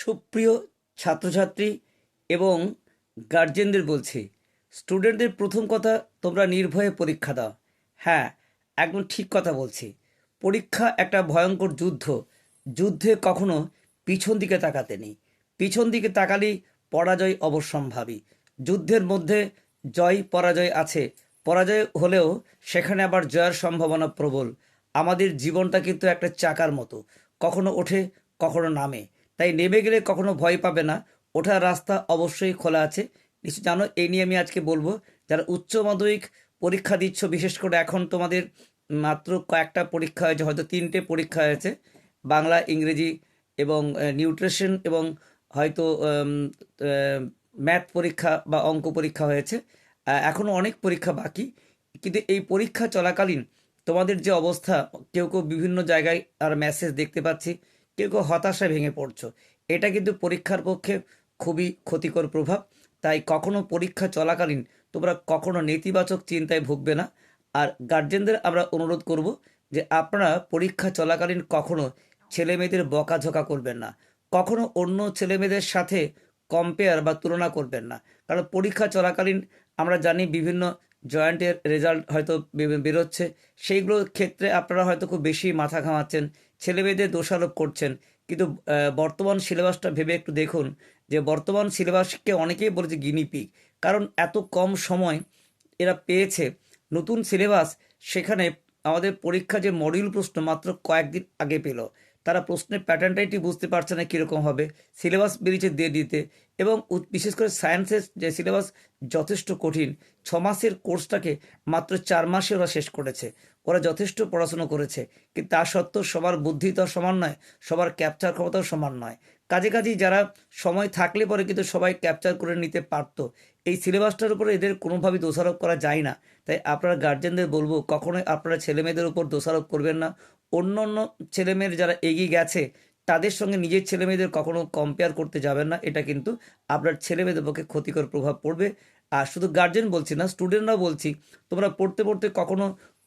সুপ্রিয় ছাত্রছাত্রী এবং গার্জেনদের বলছি স্টুডেন্টদের প্রথম কথা তোমরা নির্ভয়ে পরীক্ষা দাও। হ্যাঁ একদম ঠিক কথা বলছি। পরীক্ষা একটা ভয়ঙ্কর যুদ্ধ। যুদ্ধে কখনো পিছন দিকে তাকাতে নেই। পিছন দিকে তাকালেই পরাজয় অবশ্যম্ভাবী। যুদ্ধের মধ্যে জয়, পরাজয় আছে। পরাজয় হলেও সেখানে আবার জয়ের সম্ভাবনা প্রবল। আমাদের জীবনটা কিন্তু একটা চাকার মতো। কখনো ওঠে, কখনো নামে। তাই নেমে গেলে কখনো ভয় পাবে না। ওঠার রাস্তা অবশ্যই খোলা আছে। নিশ্চয় জানো, এই নিয়ে আমি আজকে বলব, যারা উচ্চ মাধ্যমিক পরীক্ষা দিচ্ছ, বিশেষ করে এখন তোমাদের মাত্র কয়েকটা পরীক্ষা হয়েছে, হয়তো তিনটে পরীক্ষা হয়েছে, বাংলা, ইংরেজি এবং নিউট্রিশন এবং হয়তো ম্যাথ পরীক্ষা বা অঙ্ক পরীক্ষা হয়েছে। এখনও অনেক পরীক্ষা বাকি, কিন্তু এই পরীক্ষা চলাকালীন তোমাদের যে অবস্থা, কেউ কেউ বিভিন্ন জায়গায় আর মেসেজ দেখতে পাচ্ছি কেউ কেউ হতাশায় ভেঙে পড়ছো। এটা কিন্তু পরীক্ষার পক্ষে খুবই ক্ষতিকর প্রভাব। তাই কখনো পরীক্ষা চলাকালীন তোমরা কখনো নেতিবাচক চিন্তায় ভুগবে না। আর গার্জেনদের আমরা অনুরোধ করব যে আপনারা পরীক্ষা চলাকালীন কখনো ছেলে মেয়েদের বকাঝকা করবেন না। কখনো অন্য ছেলে মেয়েদের সাথে কম্পেয়ার বা তুলনা করবেন না। কারণ পরীক্ষা চলাকালীন আমরা জানি বিভিন্ন জয়েন্টের রেজাল্ট হয়তো বেরোচ্ছে। সেইগুলোর ক্ষেত্রে আপনারা হয়তো খুব বেশি মাথা ঘামাচ্ছেন। ছেলে মেয়েদের দোষারোপ করছেন। কিন্তু বর্তমান সিলেবাসটা ভেবে একটু দেখুন যে, বর্তমান সিলেবাসকে অনেকেই বলেছে গিনিপিক কারণ এত কম সময় এরা পেয়েছে। নতুন সিলেবাস সেখানে আমাদের পরীক্ষা যে, মডিউল প্রশ্ন মাত্র কয়েকদিন আগে পেল। তারা প্রশ্নের প্যাটার্নটাইটি বুঝতে পারছে না কীরকম হবে। সিলেবাস বেরিয়েছে দিয়ে দিতে এবং বিশেষ করে সায়েন্সের যে সিলেবাস যথেষ্ট কঠিন ছ মাসের কোর্সটাকে মাত্র চার মাসে ওরা শেষ করেছে। ওরা যথেষ্ট পড়াশুনো করেছে, কিন্তু তা সত্ত্বেও সবার বুদ্ধি তো সমান নয়, সবার ক্যাপচার ক্ষমতাও সমান নয়। কাজে কাজেই যারা সময় থাকলে পরে কিন্তু সবাই ক্যাপচার করে নিতে পারতো। এই সিলেবাসটার উপরে এদের কোনোভাবেই দোষারোপ করা যায় না। তাই আপনারা গার্জেনদের বলব, কখনোই আপনারা ছেলেমেয়েদের উপর দোষারোপ করবেন না। অন্য অন্য ছেলেমেয়ের যারা এগিয়ে গেছে তাদের সঙ্গে নিজের ছেলেমেয়েদের কখনো কম্পেয়ার করতে যাবেন না। এটা কিন্তু আপনার ছেলেমেয়েদের পক্ষে ক্ষতিকর প্রভাব পড়বে। আর শুধু গার্জেন বলছি না স্টুডেন্টরাও বলছি, তোমরা পড়তে পড়তে কখনো,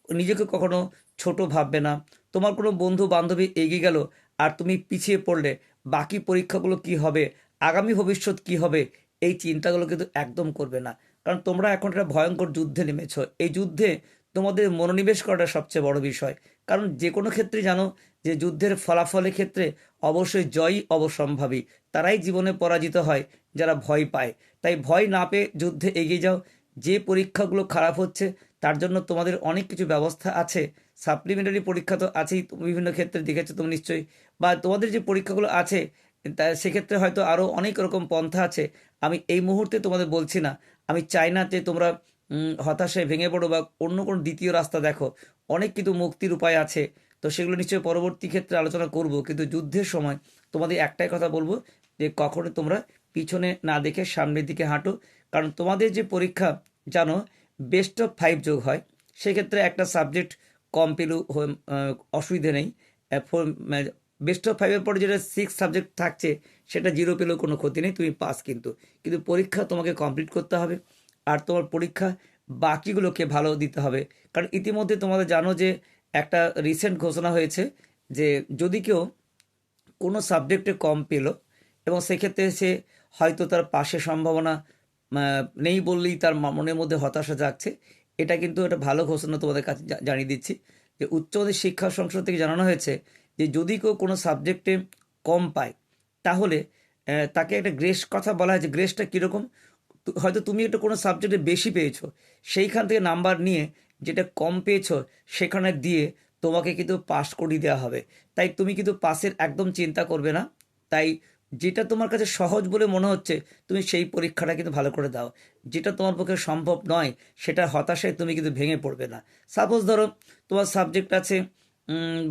নিজেকে কখনো ছোট ভাববে না। তোমার কোনো বন্ধু বান্ধবী এগিয়ে গেল আর তুমি পিছিয়ে পড়লে, বাকি পরীক্ষাগুলো কি হবে, আগামী ভবিষ্যৎ কি হবে, এই চিন্তাগুলো কিন্তু একদম করবে না। কারণ তোমরা এখন একটা ভয়ঙ্কর যুদ্ধে নেমেছো। এই যুদ্ধে তোমাদের মনোনিবেশ করাটা সবচেয়ে বড় বিষয়। কারণ যে কোনো ক্ষেত্রে জানো যে যুদ্ধের ফলাফলের ক্ষেত্রে অবশ্যই জয়ই অবসম্ভাবী। তারাই জীবনে পরাজিত হয়, যারা ভয় পায়। তাই ভয় না পেয়ে যুদ্ধে এগিয়ে যাও। যে পরীক্ষাগুলো খারাপ হচ্ছে, তার জন্য তোমাদের অনেক কিছু ব্যবস্থা আছে। সাপ্লিমেন্টারি পরীক্ষা তো আছেই বিভিন্ন ক্ষেত্রে দেখেছ, তুমি নিশ্চয়ই। বা তোমাদের যে পরীক্ষাগুলো আছে, তা সেক্ষেত্রে হয়তো আরও অনেক রকম পন্থা আছে। আমি এই মুহূর্তে তোমাদের বলছি না। আমি চাই না যে তোমরা হতাশায় ভেঙে পড়ো বা অন্য কোনো দ্বিতীয় রাস্তা দেখো। অনেক কিন্তু মুক্তির উপায় আছে, তো সেগুলো নিশ্চয়ই পরবর্তী ক্ষেত্রে আলোচনা করব। কিন্তু যুদ্ধের সময় তোমাদের একটাই কথা বলব যে কখনো তোমরা পিছনে না দেখে সামনের দিকে হাঁটো। কারণ তোমাদের যে পরীক্ষা, জানো বেস্ট অফ ফাইভ যোগ হয়, সেক্ষেত্রে একটা সাবজেক্ট কম পেলেও অসুবিধে নেই। বেস্ট অফ ফাইভের পরে যেটা সিক্স সাবজেক্ট থাকছে, সেটা জিরো পেলেও কোনো ক্ষতি নেই, তুমি পাস কিন্তু। কিন্তু পরীক্ষা তোমাকে কমপ্লিট করতে হবে। আর তোমার পরীক্ষা বাকিগুলোকে ভালো দিতে হবে। কারণ ইতিমধ্যে তোমাদের জানো যে একটা রিসেন্ট ঘোষণা হয়েছে যে যদি কেউ কোনো সাবজেক্টে কম পেল এবং সেক্ষেত্রে সে হয়তো তার পাশে সম্ভাবনা নেই বললেই তার মনের মধ্যে হতাশা জাগছে। এটা কিন্তু একটা ভালো ঘোষণা তোমাদের কাছে জানিয়ে দিচ্ছি যে উচ্চ মাধ্যমিক শিক্ষা সংসদ থেকে জানানো হয়েছে যে যদি কেউ কোনো সাবজেক্টে কম পায়, তাহলে তাকে একটা গ্রেস কথা বলা হয় যে গ্রেসটা কীরকম? হয়তো তুমি একটা কোনো সাবজেক্টে বেশি পেয়েছ, সেইখান থেকে নাম্বার নিয়ে যেটা কম পেয়েছ, সেখানে দিয়ে তোমাকে কিন্তু পাস করিয়ে দেওয়া হবে। তাই তুমি কিন্তু পাসের একদম চিন্তা করবে না। তাই যেটা তোমার কাছে সহজ বলে মনে হচ্ছে, তুমি সেই পরীক্ষাটা কিন্তু ভালো করে দাও। যেটা তোমার পক্ষে সম্ভব নয়, সেটা হতাশায় তুমি কিন্তু ভেঙে পড়বে না। সাপোজ ধরো, তোমার সাবজেক্ট আছে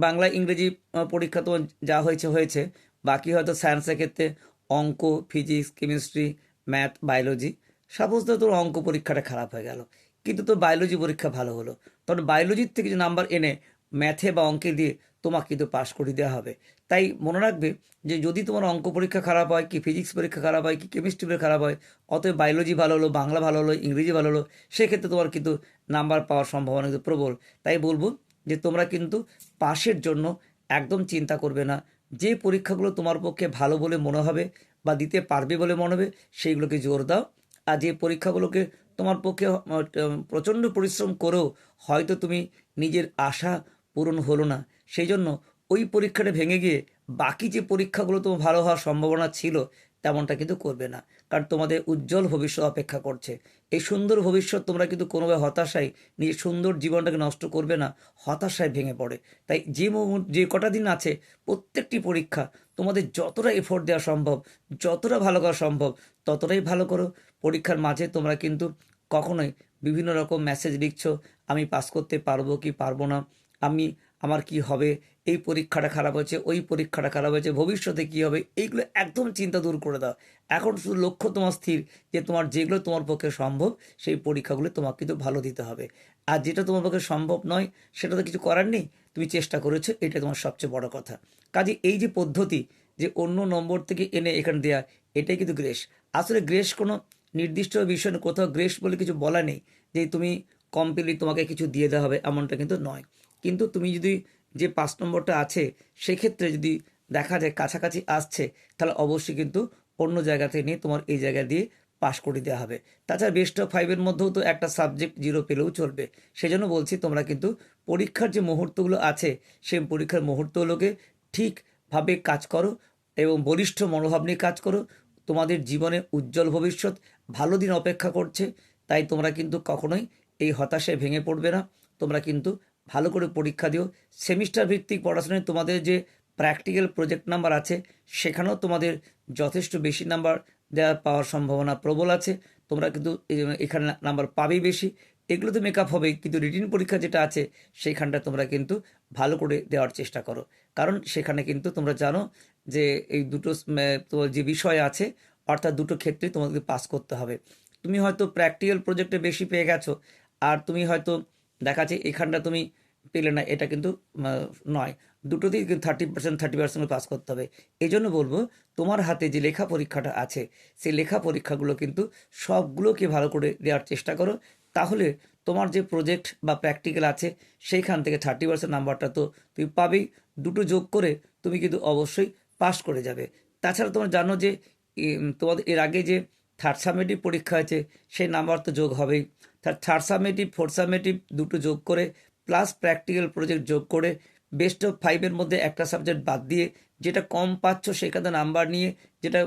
বাংলা, ইংরেজি পরীক্ষা তোমার যা হয়েছে হয়েছে। বাকি হয়তো সায়েন্সের ক্ষেত্রে অঙ্ক physics chemistry math biology suppose ধরো তোর অঙ্ক পরীক্ষাটা খারাপ হয়ে গেল, কিন্তু তোর বায়োলজি পরীক্ষা ভালো হলো, তখন বায়োলজির থেকে যে নাম্বার এনে ম্যাথে বা অঙ্কে দিয়ে তোমাকে কিন্তু পাশ করে দেওয়া হবে। তাই মনে রাখবে যে যদি তোমার অঙ্ক পরীক্ষা খারাপ হয় কি ফিজিক্স পরীক্ষা খারাপ হয় কি কেমিস্ট্রি পরীক্ষা খারাপ হয়, অতএব বায়োলজি ভালো হলো, বাংলা ভালো হলো, ইংরেজি ভালো হলো, সেক্ষেত্রে তোমার কিন্তু নাম্বার পাওয়ার সম্ভাবনা কিন্তু প্রবল। তাই বলব যে তোমরা কিন্তু পাশের জন্য একদম চিন্তা করবে না, যে পরীক্ষাগুলো তোমার পক্ষে ভালো বলে মনে হবে বা দিতে পারবে বলে মনে হবে, সেইগুলোকে জোর দাও। আর যে পরীক্ষাগুলোকে তোমার পক্ষে প্রচণ্ড পরিশ্রম করেও হয়তো তুমি নিজের আশা পূরণ হলো না। সেই জন্য ওই পরীক্ষাটা ভেঙে গিয়ে বাকি যে পরীক্ষাগুলো তোমার ভালো হওয়ার সম্ভাবনা ছিল, তেমনটা কিন্তু করবে না। কারণ তোমাদের উজ্জ্বল ভবিষ্যৎ অপেক্ষা করছে। এই সুন্দর ভবিষ্যৎ তোমরা কিন্তু কোনোভাবে হতাশায় নিজের সুন্দর জীবনটাকে নষ্ট করবে না, হতাশায় ভেঙে পড়ে। তাই যে যে কটা দিন আছে, প্রত্যেকটি পরীক্ষা তোমাদের যতটা এফোর্ট দেওয়া সম্ভব, যতটা ভালো করা সম্ভব, ততটাই ভালো করো। পরীক্ষার মাঝে তোমরা কিন্তু কখনোই বিভিন্ন রকম মেসেজ লিখছ, আমি পাস করতে পারব কি পারব না, আমি, আমার কি হবে, এই পরীক্ষাটা খারাপ হয়েছে, ওই পরীক্ষাটা খারাপ হয়েছে, ভবিষ্যতে কি হবে, এইগুলো একদম চিন্তা দূর করে দাও। এখন শুধু লক্ষ্য তোমার স্থির, যে তোমার যেগুলো তোমার পক্ষে সম্ভব, সেই পরীক্ষাগুলো তোমাকে কিন্তু ভালো দিতে হবে। আর যেটা তোমার পক্ষে সম্ভব নয়, সেটা তো কিছু করার নেই, তুমি চেষ্টা করেছ, এটা তোমার সবচেয়ে বড় কথা। কাজে এই যে পদ্ধতি, যে অন্য নম্বর থেকে এনে এখানে দেওয়া এটাই কিন্তু গ্রেস। আসলে গ্রেস কোনো নির্দিষ্ট বিষয় কোথাও গ্রেস বলে কিছু বলা নেই, যে তুমি কমপ্লিটলি তোমাকে কিছু দিয়ে দেওয়া হবে, এমনটা কিন্তু নয়। কিন্তু তুমি যদি যে পাঁচ নম্বরটা আছে, সেক্ষেত্রে যদি দেখা যায় কাছাকাছি আসছে, তাহলে অবশ্যই কিন্তু অন্য জায়গা থেকে নিয়ে তোমার এই জায়গা দিয়ে পাশ করে দেওয়া হবে। তাছাড়া বেস্ট অফ ফাইভের মধ্যেও তো একটা সাবজেক্ট জিরো পেলেও চলবে। সেজন্য বলছি তোমরা কিন্তু পরীক্ষার যে মুহূর্তগুলো আছে, সেই পরীক্ষার মুহূর্তগুলোকে ঠিকভাবে কাজ করো এবং বলিষ্ঠ মনোভাব নিয়ে কাজ করো। তোমাদের জীবনে উজ্জ্বল ভবিষ্যৎ ভালো দিন অপেক্ষা করছে, তাই তোমরা কিন্তু কখনোই এই হতাশায় ভেঙে পড়বে না। তোমরা কিন্তু ভালো করে পরীক্ষা দিও। সেমিস্টার ভিত্তিক পড়াশোনায় তোমাদের যে প্র্যাকটিক্যাল প্রজেক্ট নাম্বার আছে, সেখানেও তোমাদের যথেষ্ট বেশি নাম্বার দেওয়া পাওয়ার সম্ভাবনা প্রবল আছে। তোমরা কিন্তু এখানে নাম্বার পাবেই বেশি। এগুলো তো মেকআপ হবে, কিন্তু রিটিন পরীক্ষা যেটা আছে সেইখানটা তোমরা কিন্তু ভালো করে দেওয়ার চেষ্টা করো। কারণ সেখানে কিন্তু তোমরা জানো যে এই দুটো তোমার যে বিষয় আছে অর্থাৎ দুটো ক্ষেত্রে তোমাকে পাস করতে হবে। তুমি হয়তো প্র্যাকটিক্যাল প্রজেক্টে বেশি পেয়ে গেছো, আর তুমি হয়তো দেখা যাচ্ছে এখানটা তুমি পেলে না, এটা কিন্তু নয়। দুটোতেই কিন্তু thirty percent thirty percent pass করতে হবে। এই জন্য বলব, তোমার হাতে যে লেখা পরীক্ষাটা আছে, সেই লেখা পরীক্ষাগুলো কিন্তু সবগুলোকে ভালো করে দেওয়ার চেষ্টা করো। তাহলে তোমার যে প্রজেক্ট বা প্র্যাকটিক্যাল আছে, সেইখান থেকে থার্টি পার্সেন্ট নাম্বারটা তো তুমি পাবেই। দুটো যোগ করে তুমি কিন্তু অবশ্যই পাস করে যাবে। তাছাড়া তোমরা জানো যে তোমাদের, এর আগে যে থার্ড সামেটিভ পরীক্ষা আছে, সেই নাম্বার তো যোগ হবেই। থার্ড সামেটিভ ফোর্থ সামেটিভ দুটো যোগ করে প্লাস প্র্যাকটিক্যাল প্রজেক্ট যোগ করে বেস্ট অফ ফাইভের মধ্যে একটা সাবজেক্ট বাদ দিয়ে, যেটা কম পাচ্ছ সেখানে নাম্বার নিয়ে, যেটা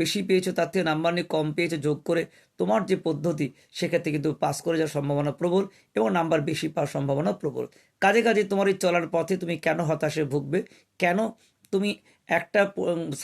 বেশি পেয়েছ তার থেকে নাম্বার নিয়ে কম পেয়েছ যোগ করে, তোমার যে পদ্ধতি, সেক্ষেত্রে কিন্তু পাস করে যাওয়ার সম্ভাবনা প্রবল এবং নাম্বার বেশি পাওয়ার সম্ভাবনা প্রবল। কাজে কাজে তোমার এই চলার পথে তুমি কেন হতাশে ভুগবে? কেন তুমি একটা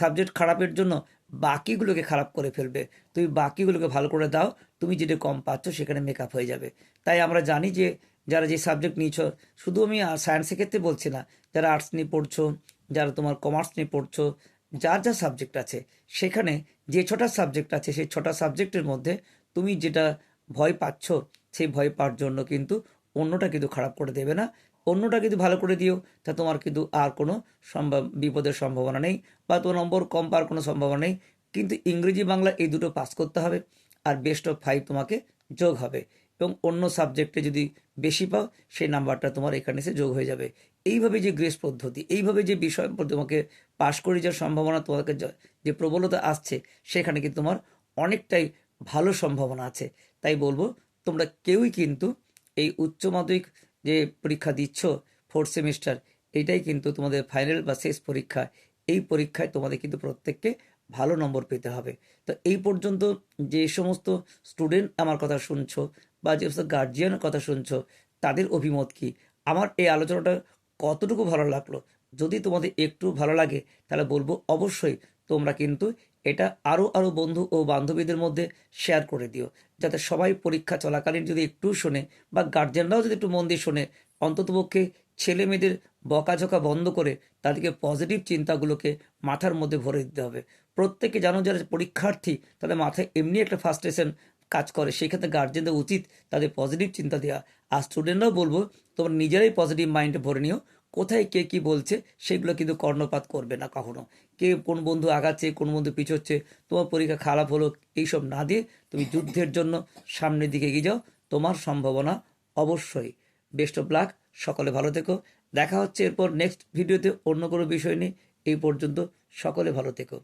সাবজেক্ট খারাপের জন্য বাকিগুলোকে খারাপ করে ফেলবে। তুমি বাকিগুলোকে ভালো করে দাও, তুমি যেটা কম পাচ্ছ সেখানে মেকআপ হয়ে যাবে। তাই আমরা জানি যে, যারা যে সাবজেক্ট নিয়েছো, শুধু আমি সায়েন্সের ক্ষেত্রে বলছি না, যারা আর্টস নিয়ে পড়ছো, যারা তোমার কমার্স নিয়ে পড়ছো, যার যা সাবজেক্ট আছে, সেখানে যে ছটা সাবজেক্ট আছে, সেই ছটা সাবজেক্টের মধ্যে তুমি যেটা ভয় পাচ্ছ, সেই ভয় পাওয়ার জন্য কিন্তু অন্যটা কিন্তু খারাপ করে দেবে না। অন্যটা কিন্তু ভালো করে দিও, তা তোমার কিন্তু আর কোনো সম্ভব, বিপদের সম্ভাবনা নেই বা তোমার নম্বর কম পাওয়ার কোনো সম্ভাবনা নেই। কিন্তু ইংরেজি বাংলা এই দুটো পাস করতে হবে আর বেস্ট অফ ফাইভ তোমাকে যোগ হবে এবং অন্য সাবজেক্টে যদি বেশি পাও, সেই নাম্বারটা তোমার এখানে এসে যোগ হয়ে যাবে। এইভাবে যে গ্রেস পদ্ধতি, এইভাবে যে বিষয় তোমাকে পাশ করে যাওয়ার সম্ভাবনা তোমাকে যে প্রবলতা আসছে, সেখানে কিন্তু তোমার অনেকটাই ভালো সম্ভাবনা আছে। তাই বলব, তোমরা কেউই কিন্তু এই উচ্চ মাধ্যমিক যে পরীক্ষা দিচ্ছ ফোর্থ সেমিস্টার এইটাই কিন্তু তোমাদের ফাইনাল বা শেষ পরীক্ষা। এই পরীক্ষায় তোমাদের কিন্তু প্রত্যেককে ভালো নম্বর পেতে হবে। তো এই পর্যন্ত যে সমস্ত স্টুডেন্ট আমার কথা শুনছো বা যে সমস্ত গার্জিয়ানের কথা শুনছো, তাদের অভিমত কি? আমার এই আলোচনাটা কতটুকু ভালো লাগল? যদি তোমাদের একটু ভালো লাগে, তাহলে বলব অবশ্যই তোমরা কিন্তু এটা আরও আরও বন্ধু ও বান্ধবীদের মধ্যে শেয়ার করে দিও। যাতে সবাই পরীক্ষা চলাকালীন যদি একটু শোনে বা গার্জেনরাও যদি একটু মন দিয়ে শোনে, অন্ততপক্ষে ছেলে মেয়েদের বকাঝকা বন্ধ করে তাদেরকে পজিটিভ চিন্তাগুলোকে মাথার মধ্যে ভরে দিতে হবে। প্রত্যেকে জানো যারা পরীক্ষার্থী, তাদের মাথায় এমনি একটা ফার্স্টেশন কাজ করে। সেক্ষেত্রে গার্জেনদের উচিত তাদের পজিটিভ চিন্তা দেওয়া আর স্টুডেন্টরাও বলব, তোমরা নিজেরাই পজিটিভ মাইন্ডে ভরে নিও। কোথায় কে কি বলছে, সেগুলো কিন্তু কর্ণপাত করবে না কখনো। কে কোন বন্ধু আগাচ্ছে, কোন বন্ধু পিছোচ্ছে, তোমার পরীক্ষা খারাপ হলো, এইসব না দিয়ে তুমি যুদ্ধের জন্য সামনের দিকে এগিয়ে যাও। তোমার সম্ভাবনা অবশ্যই। বেস্ট অফ লাক, সকলে ভালো থেকো। দেখা হচ্ছে এরপর নেক্সট ভিডিওতে অন্য কোনো বিষয় নিয়ে। এই পর্যন্ত সকলে ভালো থেকো।